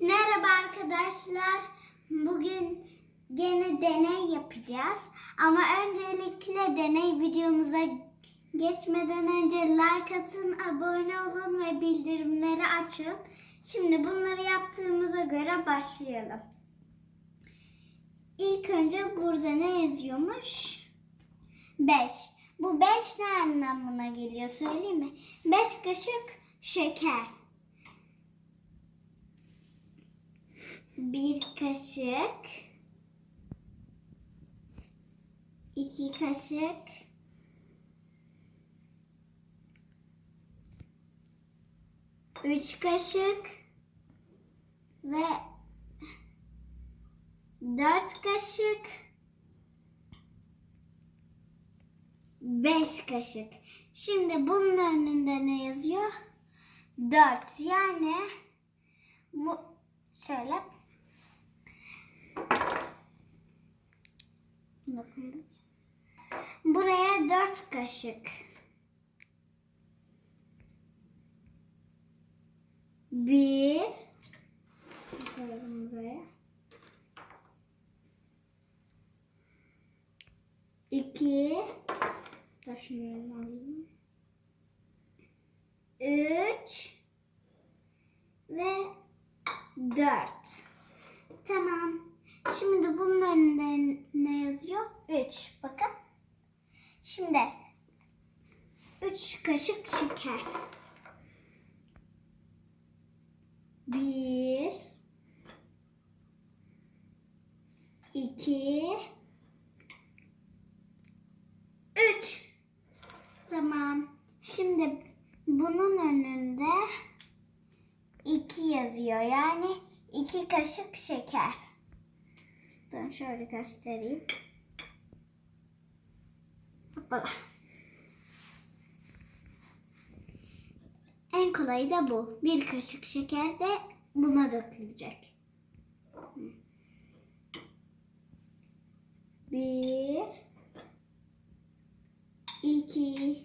Merhaba arkadaşlar. Bugün gene deney yapacağız. Ama öncelikle deney videomuza geçmeden önce like atın, abone olun ve bildirimleri açın. Şimdi bunları yaptığımıza göre başlayalım. İlk önce burada ne yazıyormuş? 5. Bu 5 ne anlamına geliyor söyleyeyim mi? 5 kaşık şeker. Bir kaşık. iki kaşık. Üç kaşık. Ve dört kaşık. Beş kaşık. Şimdi bunun önünde ne yazıyor? Dört. Yani bu şöyle. Buraya dört kaşık. Bir. Koyalım buraya. İki. Taşımayalım alayım. Üç. Ve dört. Tamam. Şimdi bunun önünde ne yazıyor? 3. Bakın. Şimdi 3 kaşık şeker. 1 2 3 Tamam. Şimdi bunun önünde 2 yazıyor. Yani 2 kaşık şeker. Dur şöyle göstereyim. Hoppala. En kolayı da bu. Bir kaşık şeker de buna dökülecek. Bir, iki,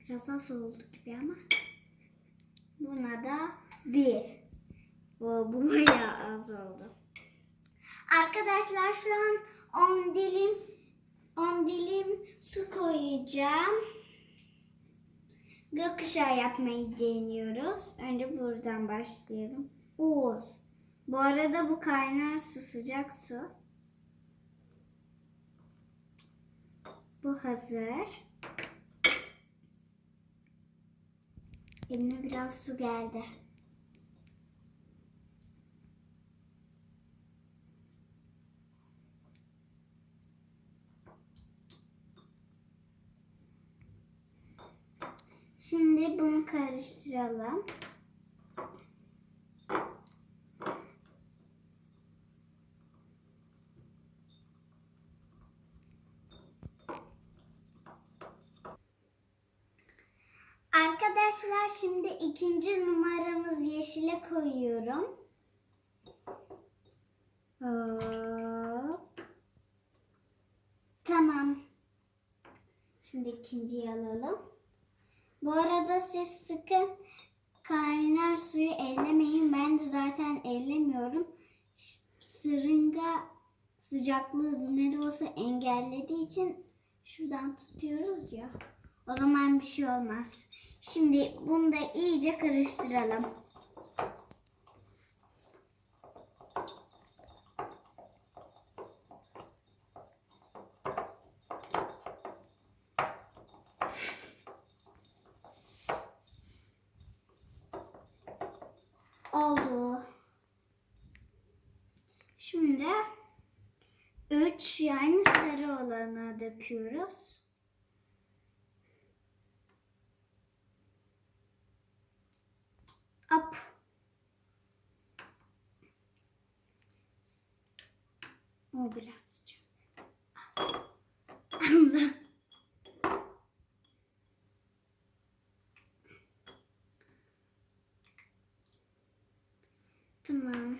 biraz az oldu gibi ama buna da bir. Bu, bu bayağı az oldu. Arkadaşlar şu an 10 dilim 10 dilim su koyacağım. Gökkuşağı yapmayı deniyoruz. Önce buradan başlayalım. Uz. Bu arada bu kaynar su, sıcak su. Bu hazır. Elime biraz su geldi. Şimdi bunu karıştıralım. Arkadaşlar şimdi ikinci numaramız yeşile koyuyorum. Hop. Tamam. Şimdi ikinciyi alalım. Bu arada siz sıkın kaynar suyu ellemeyin. Ben de zaten ellemiyorum. Sırınga sıcaklığı ne de olsa engellediği için şuradan tutuyoruz ya. O zaman bir şey olmaz. Şimdi bunu da iyice karıştıralım. oldu. Şimdi 3 yani sarı olana döküyoruz. Up. O biraz sıcak. Allah. Tamam.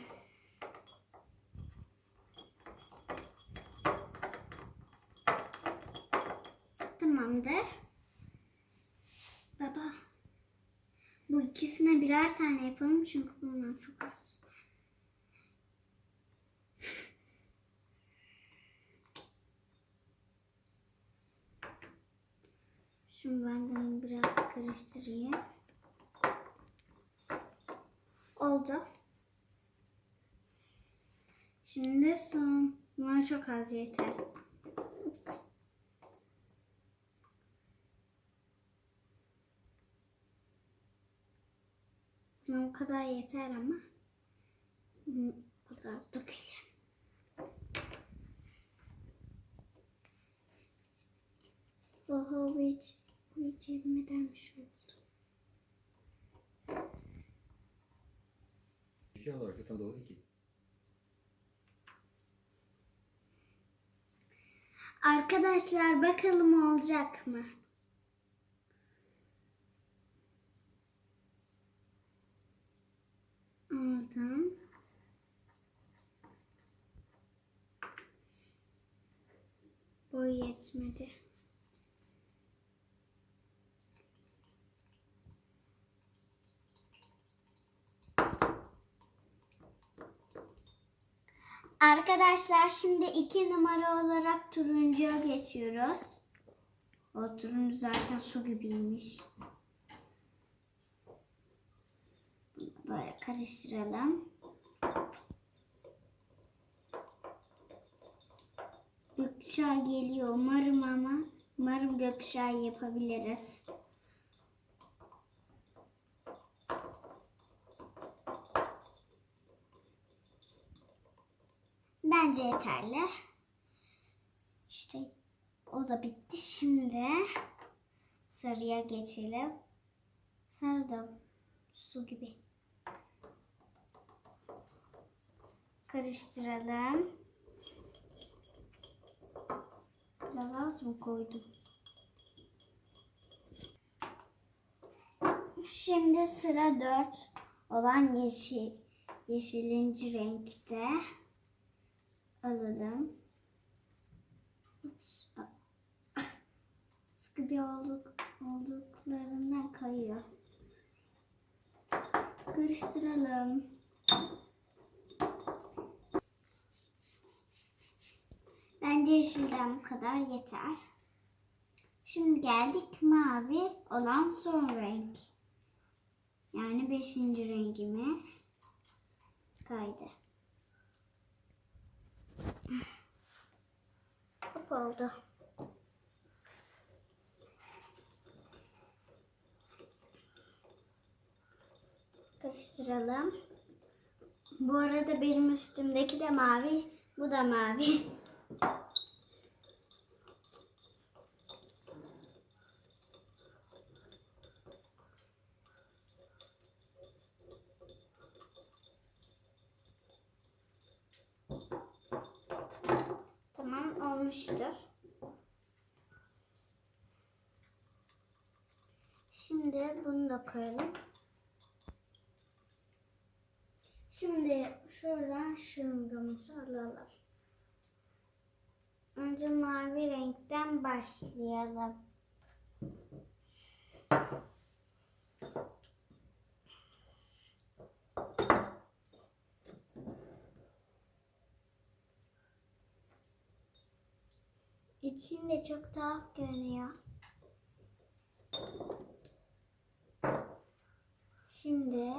Tamamdır. Baba. Bu ikisini hepsine birer tane yapalım çünkü bunlar çok az. Şimdi ben bunu biraz karıştırayım. Oldu. Şimdi son. Bunlar çok az yeter. Kadar yeter ama. Bu kadar dökelim. Oha bu hiç, bu hiç elime şey oldu. Şey olarak zaten doğru ki. Arkadaşlar bakalım olacak mı? Aldım. Boy yetmedi. Arkadaşlar şimdi iki numara olarak turuncuya geçiyoruz. O turuncu zaten su gibiymiş. Böyle karıştıralım. Gökkuşağı geliyor umarım ama umarım gökkuşağı yapabiliriz. Bence yeterli. İşte o da bitti. Şimdi sarıya geçelim. Sarı da su gibi. Karıştıralım. Biraz az mı koydum? Şimdi sıra 4 olan yeşil, yeşilinci renkte alalım. Ups. Bir olduk, olduklarından kayıyor. Karıştıralım. Bence yeşilden bu kadar yeter. Şimdi geldik mavi olan son renk. Yani beşinci rengimiz kaydı. Hop oldu. Karıştıralım. Bu arada benim üstümdeki de mavi, bu da mavi. Tamam olmuştur. Şimdi bunu da koyalım. Şimdi şuradan şırıngamızı alalım. Önce mavi renkten başlayalım. İçinde çok tuhaf görünüyor. Şimdi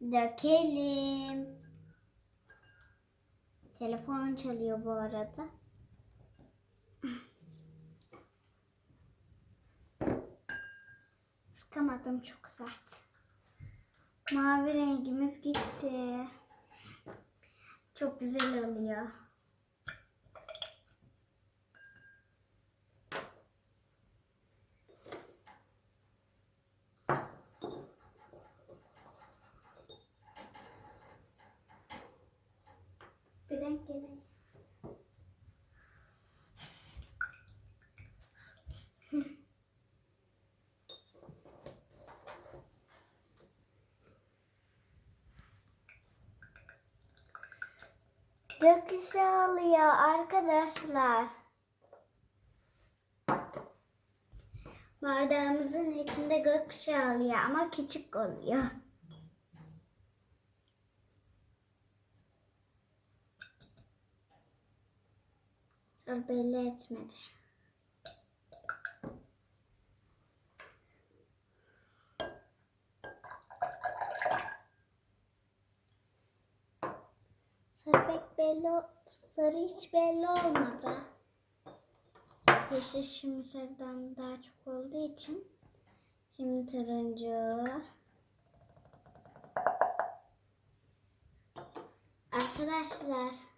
dökelim. Telefonum çalıyor bu arada. Sıkamadım çok sert. Mavi rengimiz gitti. Çok güzel oluyor. Gökkuşağı oluyor arkadaşlar. Bardağımızın içinde gökkuşağı oluyor ama küçük oluyor. Sonra belli etmedi. Sarı pek belli, sarı hiç belli olmadı. Yeşil şimdi sarıdan daha çok olduğu için. Şimdi turuncu. Arkadaşlar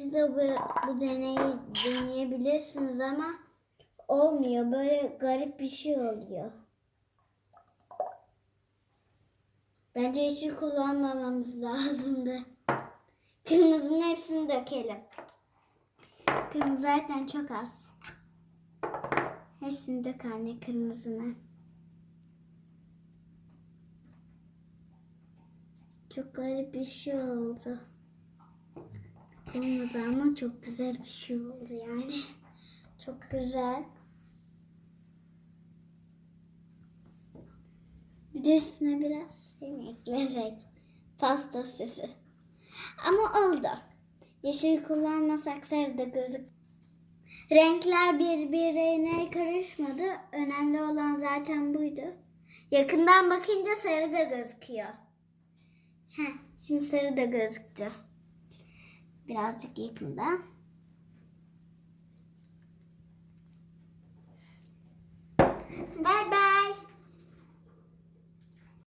siz de bu, bu deneyi deneyebilirsiniz ama olmuyor. Böyle garip bir şey oluyor. Bence yeşil kullanmamamız lazımdı. Kırmızının hepsini dökelim. Kırmızı zaten çok az. Hepsini dök anne kırmızını. Çok garip bir şey oldu. Olmadı ama çok güzel bir şey oldu yani. Çok güzel. Bir de üstüne biraz şey eklesek? Pasta süsü. Ama oldu. Yeşil kullanmasak sarı da gözük. Renkler birbirine karışmadı. Önemli olan zaten buydu. Yakından bakınca sarı da gözüküyor. Heh, şimdi sarı da gözüktü. Birazcık yakından. Bay bay.